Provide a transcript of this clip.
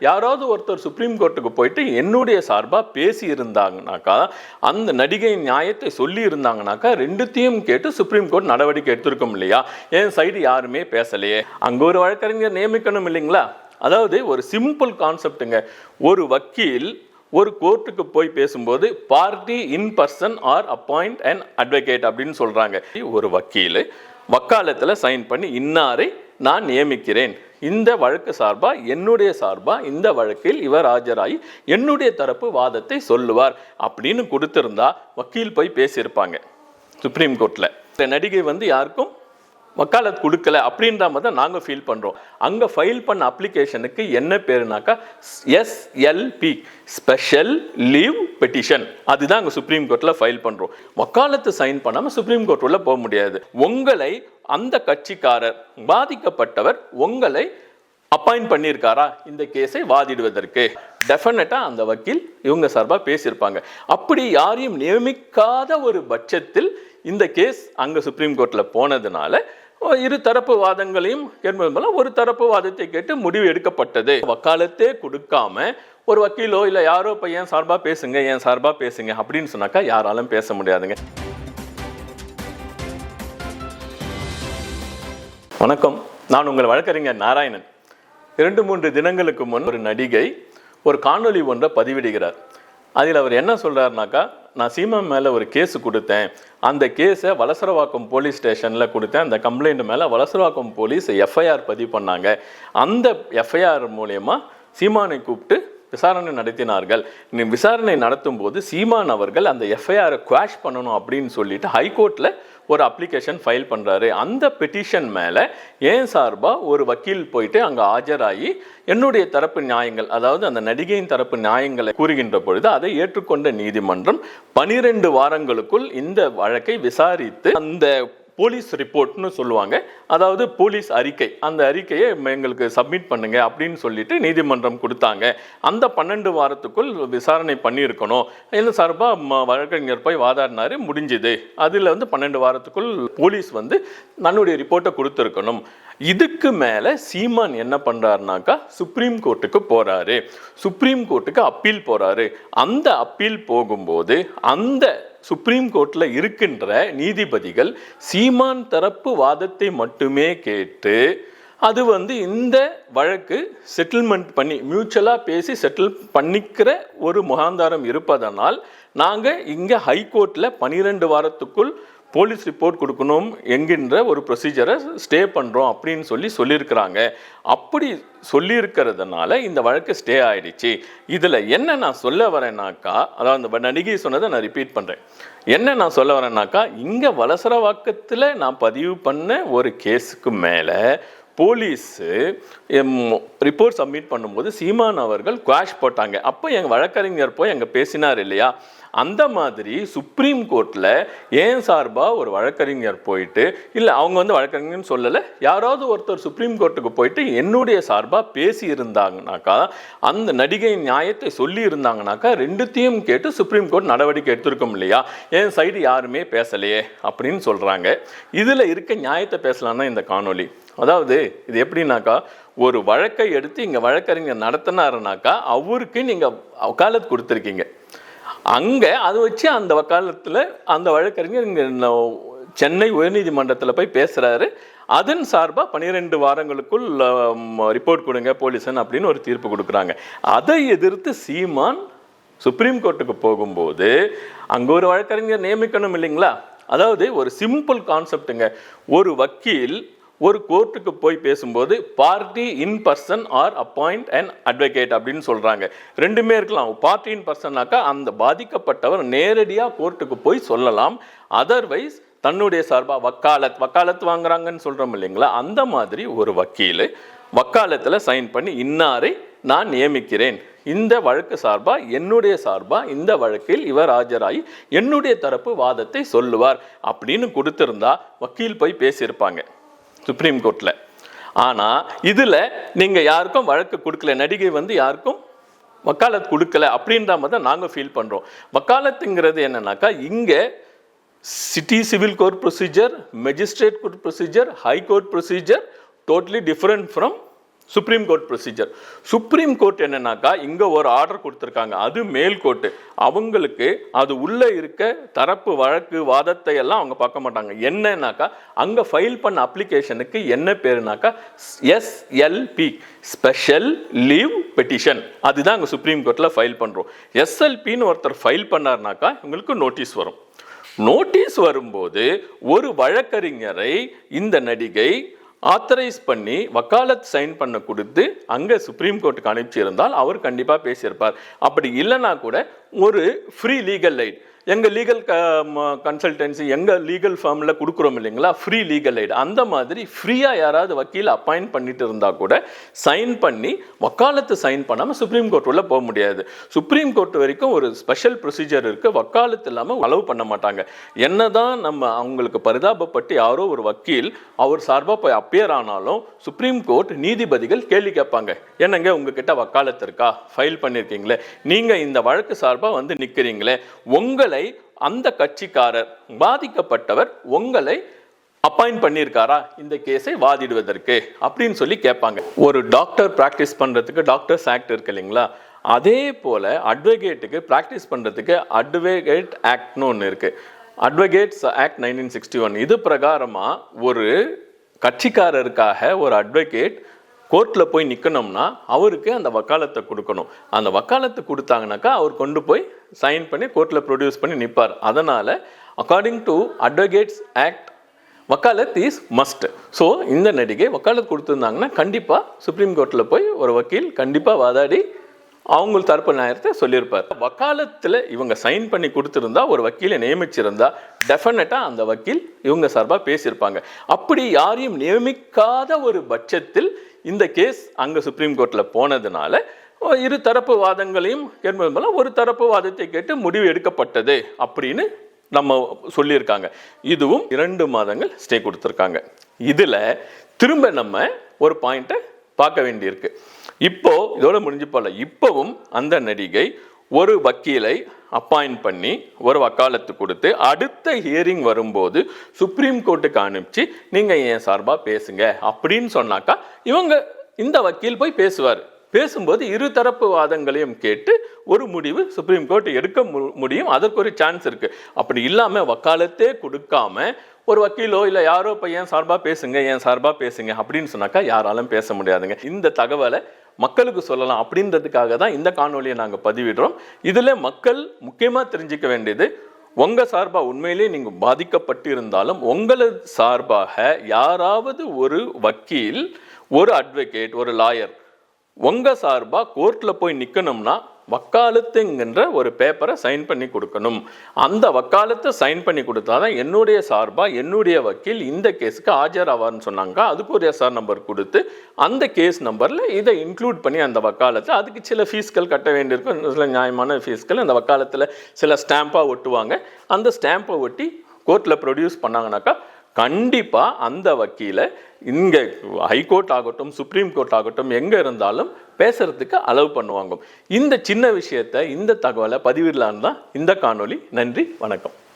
யாராவது ஒருத்தர் சுப்ரீம் கோர்ட்டுக்கு போயிட்டு என்னுடைய சார்பாக பேசி இருந்தாங்கனாக்கா அந்த நடிகை நியாயத்தை சொல்லி இருந்தாங்கனாக்கா ரெண்டுத்தையும் கேட்டு சுப்ரீம் கோர்ட் நடவடிக்கை எடுத்திருக்கோம் இல்லையா? என் சைடு யாருமே பேசலையே. அங்கே ஒரு வழக்கறிஞர் நியமிக்கணும் இல்லைங்களா? அதாவது ஒரு சிம்பிள் கான்செப்ட்டுங்க ஒரு வக்கீல் ஒரு கோர்ட்டுக்கு போய் பேசும்போது party in person or appoint and advocate அப்படின்னு சொல்கிறாங்க ஒரு வக்கீல் வக்காலத்தில் சைன் பண்ணி இன்னாரை நான் நியமிக்கிறேன். இந்த வழக்கு சார்பாக என்னுடைய சார்பாக இந்த வழக்கில் இவர் ஆஜராகி என்னுடைய தரப்பு வாதத்தை சொல்லுவார் அப்படின்னு கொடுத்துருந்தா வக்கீல் போய் பேசியிருப்பாங்க. சுப்ரீம் கோர்ட்டில் இந்த நடிகை வந்து யாருக்கும் வக்காலத் கொடுக்கல அப்படின்ற மாதிரி தான் நாங்கள் ஃபீல் பண்ணுறோம் அங்கே ஃபைல் பண்ண அப்ளிகேஷனுக்கு என்ன பேருனாக்கா? எஸ்எல்பி ஸ்பெஷல் லீவ் பெட்டிஷன் அதுதான் அங்கே சுப்ரீம் கோர்ட்டில் ஃபைல் பண்ணுறோம் வக்காலத்து சைன் பண்ணாமல் சுப்ரீம் கோர்ட் உள்ள போக முடியாது. உங்களை அந்த கட்சிக்காரர் பாதிக்கப்பட்டவர் உங்களை அப்பாயிண்ட் பண்ணியிருக்காரா? இந்த கேஸை வாதிடுவதற்கு. டெஃபினட்டாக அந்த வக்கீல் இவங்க சார்பாக பேசியிருப்பாங்க. அப்படி யாரையும் நியமிக்காத ஒரு பட்சத்தில் இந்த கேஸ் அங்கே சுப்ரீம் கோர்ட்டில் போனதுனால இரு தரப்பு வாதங்களையும் என்பது மூலம் ஒரு தரப்பு வாதத்தை கேட்டு முடிவு எடுக்கப்பட்டது. வக்காலத்தே கொடுக்காம ஒரு வக்கீலோ இல்லை யாரோ இப்போ ஏன் சார்பாக பேசுங்க என் சார்பாக பேசுங்க அப்படின்னு சொன்னாக்கா யாராலும் பேச முடியாதுங்க. வணக்கம். நான் உங்கள் வழக்கறிஞர் நாராயணன். இரண்டு மூன்று தினங்களுக்கு முன் ஒரு நடிகை ஒரு காணொளி ஒன்றை பதிவிடுகிறார். அதில் அவர் என்ன சொல்கிறாருனாக்கா நான் சீமா மேலே ஒரு கேஸ் கொடுத்தேன். அந்த கேஸை வலசரவாக்கம் போலீஸ் ஸ்டேஷனில் கொடுத்தேன். அந்த கம்ப்ளைண்ட் மேலே வலசரவாக்கம் போலீஸ் எஃப்ஐஆர் பதிவு பண்ணாங்க. அந்த எஃப்ஐஆர் மூலயமா சீமானை கூப்பிட்டு விசாரணை நடத்தினார்கள். நீ விசாரணை நடத்தும் போது சீமான் அவர்கள் அந்த எஃப்ஐஆரை குவாஷ் பண்ணணும் அப்படின்னு சொல்லிட்டு ஹைகோர்ட்டில் ஒரு அப்ளிகேஷன் ஃபைல் பண்ணுறாரு அந்த பெட்டிஷன் மேலே ஏன் சார்பாக ஒரு வக்கீல் போயிட்டு அங்கே ஆஜராகி என்னுடைய தரப்பு நியாயங்கள் அதாவது அந்த நடிகையின் தரப்பு நியாயங்களை கூறுகின்ற பொழுது அதை ஏற்றுக்கொண்ட நீதிமன்றம் பனிரெண்டு வாரங்களுக்குள் இந்த வழக்கை விசாரித்து அந்த போலீஸ் ரிப்போர்ட்னு சொல்லுவாங்க. அதாவது போலீஸ் அறிக்கை. அந்த அறிக்கையை எங்களுக்கு சப்மிட் பண்ணுங்க அப்படின்னு சொல்லிட்டு நீதிமன்றம் கொடுத்தாங்க. அந்த பன்னெண்டு வாரத்துக்குள் விசாரணை பண்ணியிருக்கணும். இல்லை சார்பாக வழக்கறிஞர் போய் வாதாடினாரு. முடிஞ்சுது. அதில் வந்து பன்னெண்டு வாரத்துக்குள் போலீஸ் வந்து தன்னுடைய ரிப்போர்ட்டை கொடுத்துருக்கணும். இதுக்கு மேலே சீமான் என்ன பண்ணுறாருனாக்கா சுப்ரீம் கோர்ட்டுக்கு போகிறாரு சுப்ரீம் கோர்ட்டுக்கு அப்பீல் போகிறாரு அந்த அப்பீல் போகும்போது அந்த சுப்ரீம் கோர்ட்டில் இருக்கின்ற நீதிபதிகள் சீமான் தரப்பு வாதத்தை மட்டுமே கேட்டு அது வந்து இந்த வழக்கு செட்டில்மெண்ட் பண்ணி மியூச்சுவலாக பேசி செட்டில் பண்ணிக்கிற ஒரு முகாந்தாரம் இருப்பதனால் நாங்கள் இங்கே ஹைகோர்ட்டில் பன்னிரெண்டு வாரத்துக்குள் போலீஸ் ரிப்போர்ட் கொடுக்கணும் என்கின்ற ஒரு ப்ரொசீஜரை ஸ்டே பண்ணுறோம் அப்படின்னு சொல்லி சொல்லியிருக்கிறாங்க. அப்படி சொல்லியிருக்கிறதுனால இந்த வழக்கு ஸ்டே ஆயிடுச்சு. இதில் என்ன நான் சொல்ல வரேன்னாக்கா அதாவது அந்த நடிகை சொன்னதை நான் ரிப்பீட் பண்ணுறேன் என்ன நான் சொல்ல வரேன்னாக்கா இங்கே வலசரவாக்கத்தில் நான் பதிவு பண்ண ஒரு கேஸுக்கு மேலே போலீஸு ரிப்போர்ட் சப்மிட் பண்ணும்போது சீமான் அவர்கள் குவாஷ் போட்டாங்க. அப்போ எங்கள் வழக்கறிஞர் போய் அங்கே பேசினார் இல்லையா? அந்த மாதிரி சுப்ரீம் கோர்ட்டில் ஏன் சார்பாக ஒரு வழக்கறிஞர் போயிட்டு இல்லை அவங்க வந்து வழக்கறிஞர்னு சொல்லலை யாராவது ஒருத்தர் சுப்ரீம் கோர்ட்டுக்கு போயிட்டு என்னுடைய சார்பாக பேசி இருந்தாங்கனாக்கா அந்த நடிகை நியாயத்தை சொல்லி இருந்தாங்கனாக்கா ரெண்டுத்தையும் கேட்டு சுப்ரீம் கோர்ட் நடவடிக்கை எடுத்திருக்கும் இல்லையா? என் சைடு யாருமே பேசலையே அப்படின்னு சொல்கிறாங்க இதில் இருக்க நியாயத்தை பேசலான்னா இந்த காணொளி. அதாவது இது எப்படின்னாக்கா ஒரு வழக்கை எடுத்து இங்கே வழக்கறிஞர் நடத்தினாருனாக்கா அவருக்கு நீங்கள் வக்காலத்து கொடுத்துருக்கீங்க. அங்கே அதை வச்சு அந்த வக்காலத்தில் அந்த வழக்கறிஞர் இங்கே சென்னை உயர்நீதிமன்றத்தில் போய் பேசுகிறாரு அதன் சார்பாக பன்னிரெண்டு வாரங்களுக்குள் ரிப்போர்ட் கொடுங்க போலீஸன் அப்படின்னு ஒரு தீர்ப்பு கொடுக்குறாங்க. அதை எதிர்த்து சீமான் சுப்ரீம் கோர்ட்டுக்கு போகும்போது அங்கே ஒரு வழக்கறிஞர் நியமிக்கணும் இல்லைங்களா? அதாவது ஒரு சிம்பிள் கான்செப்ட்டுங்க. ஒரு வக்கீல் ஒரு கோர்ட்டுக்கு போய் பேசும்போது party in person or appoint and advocate அப்படின்னு சொல்கிறாங்க ரெண்டுமே இருக்கலாம். பார்ட்டி இன் பர்சன்னாக்கா அந்த பாதிக்கப்பட்டவர் நேரடியாக கோர்ட்டுக்கு போய் சொல்லலாம். அதர்வைஸ் தன்னுடைய சார்பாக வக்காலத் வக்காலத் வாங்குறாங்கன்னு சொல்கிறோம் இல்லைங்களா? அந்த மாதிரி ஒரு வக்கீல் வக்காலத்தில் சைன் பண்ணி இன்னாரை நான் நியமிக்கிறேன். இந்த வழக்கு சார்பா என்னுடைய சார்பா இந்த வழக்கில் இவர் ஆஜராகி என்னுடைய தரப்பு வாதத்தை சொல்லுவார். அப்படின்னு கொடுத்திருந்தா வக்கீல் போய் பேசியிருப்பாங்க. சுப்ரீம் கோர்ட்டில் ஆனால் இதில் நீங்கள் யாருக்கும் வழக்கு கொடுக்கல நடிகை வந்து யாருக்கும் வக்காலத் கொடுக்கல அப்படின்ற மாதிரி தான் நாங்கள் ஃபீல் பண்ணுறோம் வக்காலத்துங்கிறது என்னன்னாக்கா இங்கே city civil court procedure magistrate court procedure high court procedure totally different from supreme court procedure supreme court என்னன்னாக்கா இங்கே ஒரு ஆர்டர் கொடுத்துருக்காங்க. அது மேல் கோர்ட்டு அவங்களுக்கு அது உள்ளே இருக்க தரப்பு வழக்கு வாதத்தை எல்லாம் அவங்க பார்க்க மாட்டாங்க. என்னன்னாக்கா அங்கே ஃபைல் பண்ண அப்ளிகேஷனுக்கு என்ன பேருனாக்கா எஸ்எல்பி ஸ்பெஷல் லீவ் பெட்டிஷன் அதுதான் அங்கே சுப்ரீம் கோர்ட்டில் ஃபைல் பண்ணுறோம் எஸ்எல்பின்னு ஒருத்தர் ஃபைல் பண்ணார்னாக்கா இவங்களுக்கு நோட்டீஸ் வரும். நோட்டீஸ் வரும்போது ஒரு வழக்கறிஞரை இந்த நடிகை ஆத்தரைஸ் பண்ணி வக்காலத் சைன் பண்ண கொடுத்து அங்கே சுப்ரீம் கோர்ட்டுக்கு அனுப்பிச்சிருந்தால் அவர் கண்டிப்பாக பேசியிருப்பார். அப்படி இல்லைன்னா கூட ஒரு ஃப்ரீ லீகல் லைட் எங்கள் லீகல் கன்சல்டன்சி எங்கள் லீகல் ஃபார்மில் கொடுக்குறோம் இல்லைங்களா? ஃப்ரீ லீகல் எய்டு அந்த மாதிரி ஃப்ரீயாக யாராவது வக்கீல் அப்பாயிண்ட் பண்ணிட்டு இருந்தால் கூட சைன் பண்ணி வக்காலத்து சைன் பண்ணாமல் சுப்ரீம் கோர்ட் உள்ள போக முடியாது. சுப்ரீம் கோர்ட் வரைக்கும் ஒரு ஸ்பெஷல் ப்ரொசீஜர் இருக்குது வக்காலத்து இல்லாமல் அளவு பண்ண மாட்டாங்க. என்ன தான் நம்ம அவங்களுக்கு பரிதாபப்பட்டு யாரோ ஒரு வக்கீல் அவர் சார்பாக போய் அப்பியர் ஆனாலும் சுப்ரீம் கோர்ட் நீதிபதிகள் கேள்வி கேட்பாங்க. என்னங்க உங்ககிட்ட வக்காலத்து இருக்கா? ஃபைல் பண்ணியிருக்கீங்களே நீங்கள் இந்த வழக்கு சார்பாக வந்து நிற்கிறீங்களே உங்கள் அந்த கட்சிக்காரர் பாதிக்கப்பட்டவர் உங்களை அப்பாயிண்ட் பண்ணியிருக்காரா? இந்த கேஸை வாதிடுவதற்கு அப்படின்னு சொல்லி கேட்பாங்க. ஒரு டாக்டர் ப்ராக்டிஸ் பண்ணுறதுக்கு டாக்டர்ஸ் ஆக்ட் இருக்கு இல்லைங்களா? அதே போல் அட்வொகேட்டுக்கு ப்ராக்டிஸ் பண்ணுறதுக்கு அட்வொகேட் ஆக்ட்னு ஒன்று இருக்குது advocates act nineteen sixty one இது பிரகாரமாக ஒரு கட்சிக்காரருக்காக ஒரு அட்வொகேட் கோர்ட்டில் போய் நிற்கணும்னா அவருக்கு அந்த வக்காலத்தை கொடுக்கணும். அந்த வக்காலத்தை கொடுத்தாங்கனாக்கா அவர் கொண்டு போய் சைன் பண்ணி கோர்ட்டில் ப்ரொடியூஸ் பண்ணி நிற்பார் அதனால் அக்கார்டிங் டு அட்வொகேட்ஸ் ஆக்ட் வக்காலத் இஸ் மஸ்ட் ஸோ இந்த நடிகை வக்காலத் கொடுத்துருந்தாங்கன்னா கண்டிப்பாக சுப்ரீம் கோர்ட்டில் போய் ஒரு வக்கீல் கண்டிப்பாக வாதாடி அவங்க தரப்பு நியாயத்தை சொல்லியிருப்பார். வக்காலத்தில் இவங்க சைன் பண்ணி கொடுத்துருந்தா ஒரு வக்கீலை நியமிச்சிருந்தா டெஃபினட்டாக அந்த வக்கீல் இவங்க சார்பாக பேசியிருப்பாங்க. அப்படி யாரையும் நியமிக்காத ஒரு பட்சத்தில் இந்த கேஸ் அங்கே சுப்ரீம் கோர்ட்டில் போனதுனால இரு தரப்பு வாதங்களையும் என்பது மூலம் ஒரு தரப்பு வாதத்தை கேட்டு முடிவு எடுக்கப்பட்டது அப்படின்னு நம்ம சொல்லியிருக்காங்க. இதுவும் இரண்டு மாதங்கள் ஸ்டே கொடுத்துருக்காங்க. இதில் திரும்ப நம்ம ஒரு பாயிண்ட்டை பார்க்க வேண்டியிருக்கு. இப்போ இதோட முடிஞ்சு போல இப்போவும் அந்த நடிகை ஒரு வக்கீலை அப்பாயிண்ட் பண்ணி ஒரு வக்காலத்து கொடுத்து அடுத்த ஹியரிங் வரும்போது சுப்ரீம் கோர்ட்டுக்கு அனுப்பிச்சு நீங்கள் என் சார்பாக பேசுங்க. அப்படின்னு சொன்னாக்கா இவங்க இந்த வக்கீல் போய் பேசுவார். பேசும்போது இரு தரப்பு வாதங்களையும் கேட்டு ஒரு முடிவு சுப்ரீம் கோர்ட் எடுக்க மு- முடியும். அதற்கு ஒரு சான்ஸ் இருக்குது அப்படி இல்லாமல் வக்காலத்தே கொடுக்காம ஒரு வக்கீலோ இல்லை யாரோ இப்போ என் சார்பாக பேசுங்க என் சார்பாக பேசுங்க அப்படின்னு சொன்னாக்கா யாராலும் பேச முடியாதுங்க. இந்த தகவலை மக்களுக்கு சொல்லலாம் அப்படின்றதுக்காக தான் இந்த காணொலியை நாங்கள் பதிவிடுறோம். இதில் மக்கள் முக்கியமாக தெரிஞ்சுக்க வேண்டியது உங்கள் சார்பாக உண்மையிலேயே நீங்கள் பாதிக்கப்பட்டு இருந்தாலும் உங்களது சார்பாக யாராவது ஒரு வக்கீல் ஒரு அட்வொகேட் ஒரு லாயர் உங்கள் சார்பாக கோர்ட்டில் போய் நிற்கணும்னா வக்காலத்துங்கிற ஒரு பேப்பரை சைன் பண்ணி கொடுக்கணும். அந்த வக்காலத்தை சைன் பண்ணி கொடுத்தாதான் என்னுடைய சார்பாக என்னுடைய வக்கீல் இந்த கேஸுக்கு ஆஜராவார்னு சொன்னாங்க. அதுக்கு ஒரு எஸ்ஆர் நம்பர் கொடுத்து அந்த கேஸ் நம்பரில் இதை இன்க்ளூட் பண்ணி அந்த வக்காலத்தை அதுக்கு சில ஃபீஸ்கள் கட்ட வேண்டியிருக்கும். சில நியாயமான ஃபீஸ்கள் அந்த வக்காலத்தில் சில ஸ்டாம்பாக ஒட்டுவாங்க. அந்த ஸ்டாம்பை ஒட்டி கோர்ட்டில் ப்ரொடியூஸ் பண்ணாங்கனாக்கா கண்டிப்பாக அந்த வக்கீலை இங்கே ஹைகோர்ட் ஆகட்டும் சுப்ரீம் கோர்ட் ஆகட்டும் எங்கே இருந்தாலும் பேசுகிறதுக்கு அலோவ் பண்ணுவாங்க. இந்த சின்ன விஷயத்தை இந்த தகவலை பதிவிடலான்னு தான் இந்த காணொளி. நன்றி வணக்கம்.